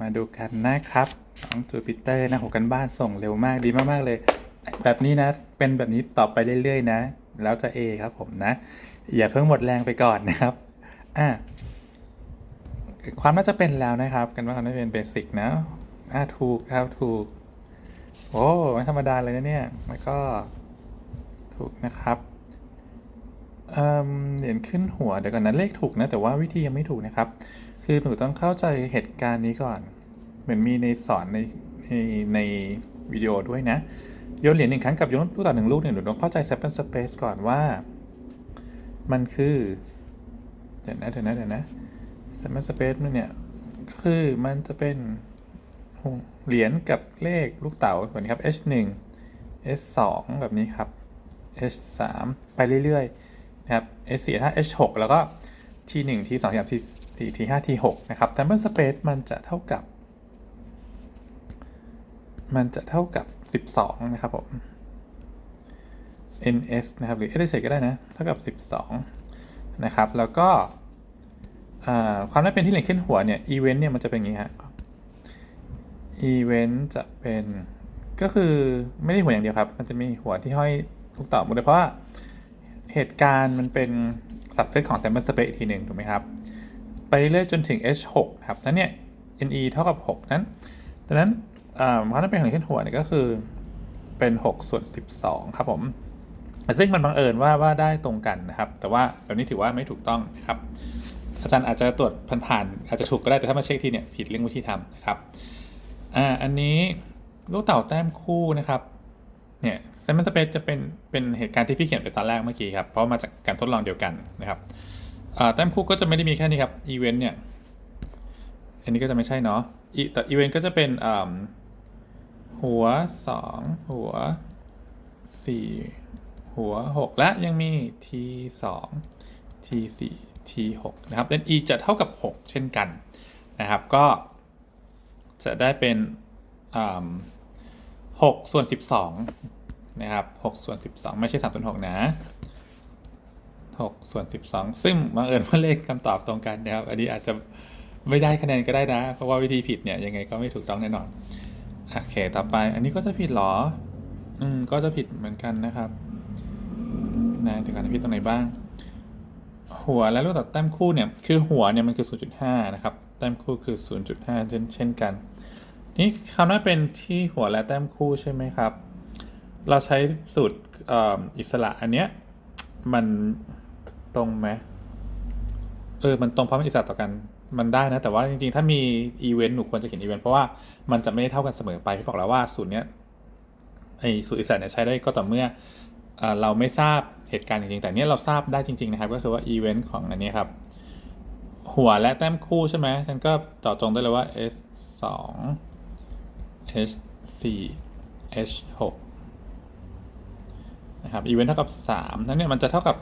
มาดูกันนะครับน้องจูปิเตอร์นะโหกันบ้านส่งเร็วมากดีมากๆเลย แบบนี้นะ เป็นแบบนี้ต่อไปเรื่อยๆนะ แล้วจะ A ครับผมนะ อย่าเพิ่งหมดแรงไปก่อนนะครับอะความน่าจะเป็นแล้วนะครับ กันว่าความน่าจะเป็นเบสิกนะอะถูกครับถูกโอ้ไม่ธรรมดาเลยนะเนี่ยแล้วก็ถูกนะครับเอ่มเหรียญขึ้นหัวเดี๋ยวก่อนนะเลขถูกนะแต่ว่าวิธียังไม่ถูกนะครับ คือหนูต้องเข้าใจเหตุการณ์นี้ก่อน เหมือนมีในสอนในในในวิดีโอด้วยนะ โยนเหรียญหนึ่งครั้งกับโยนลูกเต่อหนึ่งลูกเนี่ยหนูต้องเข้าใจ sample space ก่อนว่า มันคือเดี๋ยวนะเดี๋ยวนะเดี๋ยวนะ sample space มันเนี่ยคือมันจะเป็นเหรียญกับเลขลูกเต๋าแบบนี้ครับ h 1 h 2แบบนี้ครับ h 3ไปเรื่อยๆนะครับ h 4ถ้า h 6แล้วก็ t 1 t 2 t 3 t 4 t 5 t 6นะครับ sample space มันจะเท่ากับ มันจะเท่ากับ12นะครับผม ns นะครับ หรือ s เฉยก็ได้นะ เท่ากับ12นะครับ แล้วก็ความได้เป็นที่เหรียญขึ้นหัวเนี่ย event เนี่ยมันจะเป็นอย่างนี้ฮะ event จะเป็นก็คือไม่ได้หัวอย่างเดียวครับ มันจะมีหัวที่ห้อยลูกเต่าหมดเลยเพราะว่าเหตุการณ์มันเป็น subset ของ sample space อีกทีหนึ่งถูกไหมครับ ไปเรื่อยจนถึง h6 ครับนั้นเนี่ย ne เท่ากับ 6 นั้นดังนั้นอ่าความน่าเป็นของเหรียญขึ้นหัวเนี่ยก็คือเป็น 6 ส่วน 12 ครับผม ซึ่งมันบังเอิญว่าว่าได้ตรงกันนะครับ แต่ว่าแบบนี้ถือว่าไม่ถูกต้องนะครับ อาจารย์อาจจะตรวจผ่านๆอาจจะถูกก็ได้ แต่ถ้ามาเช็คทีเนี่ยผิดเรื่องวิธีทำนะครับ อ่า อันนี้ลูกเต่าแต้มคู่นะครับ เนี่ย แซมเปิสเปซจะเป็นเป็นเหตุการณ์ที่พี่เขียนไปตอนแรกเมื่อกี้ครับ เพราะมาจากการทดลองเดียวกันนะครับแต้มคู่ก็จะไม่ได้มีแค่นี้ครับอีเวนต์เนี่ยอันนี้ก็จะไม่ใช่เนาะอีแต่อีเวนต์ก็จะเป็นหัวสองหัวสี่หัวหกและยังมี t สอง t สี่ t หกนะครับ ne จะเท่ากับหกเช่นกันนะครับ ก็จะได้เป็นหกส่วนสิบสอง นะครับหกส่วนสิบสองไม่ใช่สามส่วนหกนะหกส่วนสิบสองซึ่งบังเอิญว่าเลขคำตอบตรงกันนะครับ อันนี้อาจจะไม่ได้คะแนนก็ได้นะ เพราะว่าวิธีผิดเนี่ยยังไงก็ไม่ถูกต้องแน่นอน โอเค ต่อไป อันนี้ก็จะผิดหรอ อืม ก็จะผิดเหมือนกันนะครับ นะเดี๋ยวกันผิดตรงไหนบ้าง หัวและลูกต๋าแต้มคู่เนี่ย คือหัวเนี่ยมันคือ 0.5 นะครับ แต้มคู่คือ 0.5 เช่นเช่นกัน นี่คำว่าเป็นที่หัวและแต้มคู่ใช่ไหมครับ เราใช้สูตรอ,อิสระอันเนี้ยมันตรงไหมเออ มันตรงเพราะมันอิสระต่อกันมันได้นะ แต่ว่าจริงๆ ถ้ามีอีเวนต์หนูควรจะเขียนอีเวนต์เพราะว่ามันจะไม่ได้เท่ากันเสมอไปพี่บอกแล้วว่าสูตรเนี้ยไอ้สูตรอิสระเนี่ยใช้ได้ก็ต่อเมื่อเอ่อเราไม่ทราบเหตุการณ์จริงๆ แต่เนี้ยเราทราบได้จริงๆนะครับ ก็คือว่าอีเวนต์ของอันนี้ครับ หัวและแต้มคู่ใช่ไหมฉันก็ต่อจงได้เลยว่า s 2 h 4 h 6 นะครับอีเวนต์เท่ากับ3นั้นเนี่ยมันจะเท่ากับ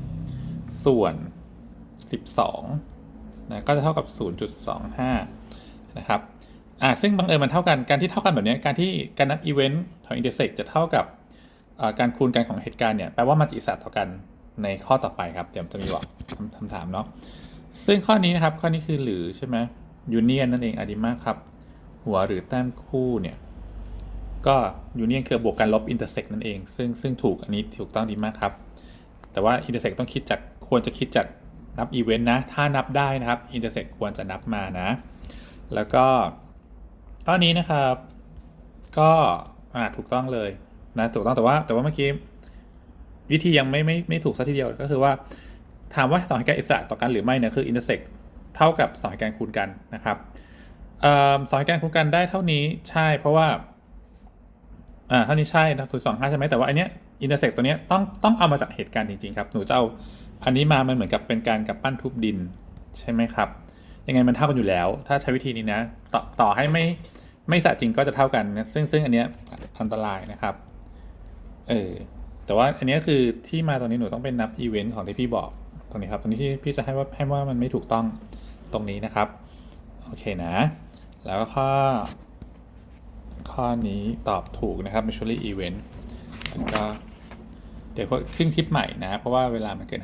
3 ส่วน 12นะก็จะเท่ากับ 0.25 นะครับอ่าซึ่งบังเอิญมันเท่ากันการที่เท่ากันแบบนี้การที่การนับอีเวนต์ของ intersect จะเท่ากับการคูณกันของเหตุการณ์เนี่ยแปลว่ามันจะอิสระต่อกันในข้อต่อไปครับ เดี๋ยวจะมีบอกคำคำถามเนาะซึ่งข้อนี้นะครับ ข้อนี้คือหรือใช่ไหมยูเนียนนั่นเองอดีมากครับ หัวหรือแต้มคู่เนี่ย ก็ยูเนียนคือบวกกันลบอินเตอร์เซกนั่นเอง ซึ่งซึ่งถูกอันนี้ถูกต้องดีมากครับ แต่ว่าอินเตอร์เซกต้องคิดจากควรจะคิดจากนับอีเวนต์นะ ถ้านับได้นะครับอินเตอร์เซกควรจะนับมานะ แล้วก็ข้อนี้นะครับ ก็อ่าถูกต้องเลยนะถูกต้องแต่ว่าแต่ว่าเมื่อกี้วิธียังไม่ไม่ไม่ถูกสัทีเดียวก็คือว่า ถามว่าสองเหตุการณ์อิสระต่อกันหรือไม่เนี่ยคือ intersect เท่ากับสองเหตุการณ์คูณกันนะครับออสองเหตุการณ์คูณกันได้เท่านี้ใช่เพราะว่า อ่าเท่านี้ใช่นะศูนย์สองห้าใช่ไหมแต่ว่าอันเนี้ย intersect ตัวเนี้ยต้องต้องเอามาจากเหตุการณ์จริงๆครับ หนูจะเอาอันนี้มามันเหมือนกับเป็นการกับปั้นทุบดินใช่ไหมครับ ยังไงมันเท่ากันอยู่แล้ว ถ้าใช้วิธีนี้นะ ต่อต่อให้ไม่ไม่สะจริงก็จะเท่ากันนะซึ่งซึ่งอันเนี้ยอันตรายนะครับ เออ แต่ว่าอันเนี้ยคือที่มาตรงนี้หนูต้องเป็นนับอีเวนต์ของที่พี่บอกตรงนี้ครับ ตรงนี้ที่พี่จะให้ว่าให้ว่ามันไม่ถูกต้องตรงนี้นะครับ โอเคนะ แล้วก็ข้อ ข้อนี้ตอบถูกนะครับ mutually event แล้วก็เดี๋ยวขึ้นคลิปใหม่นะ เพราะว่าเวลามันเกิน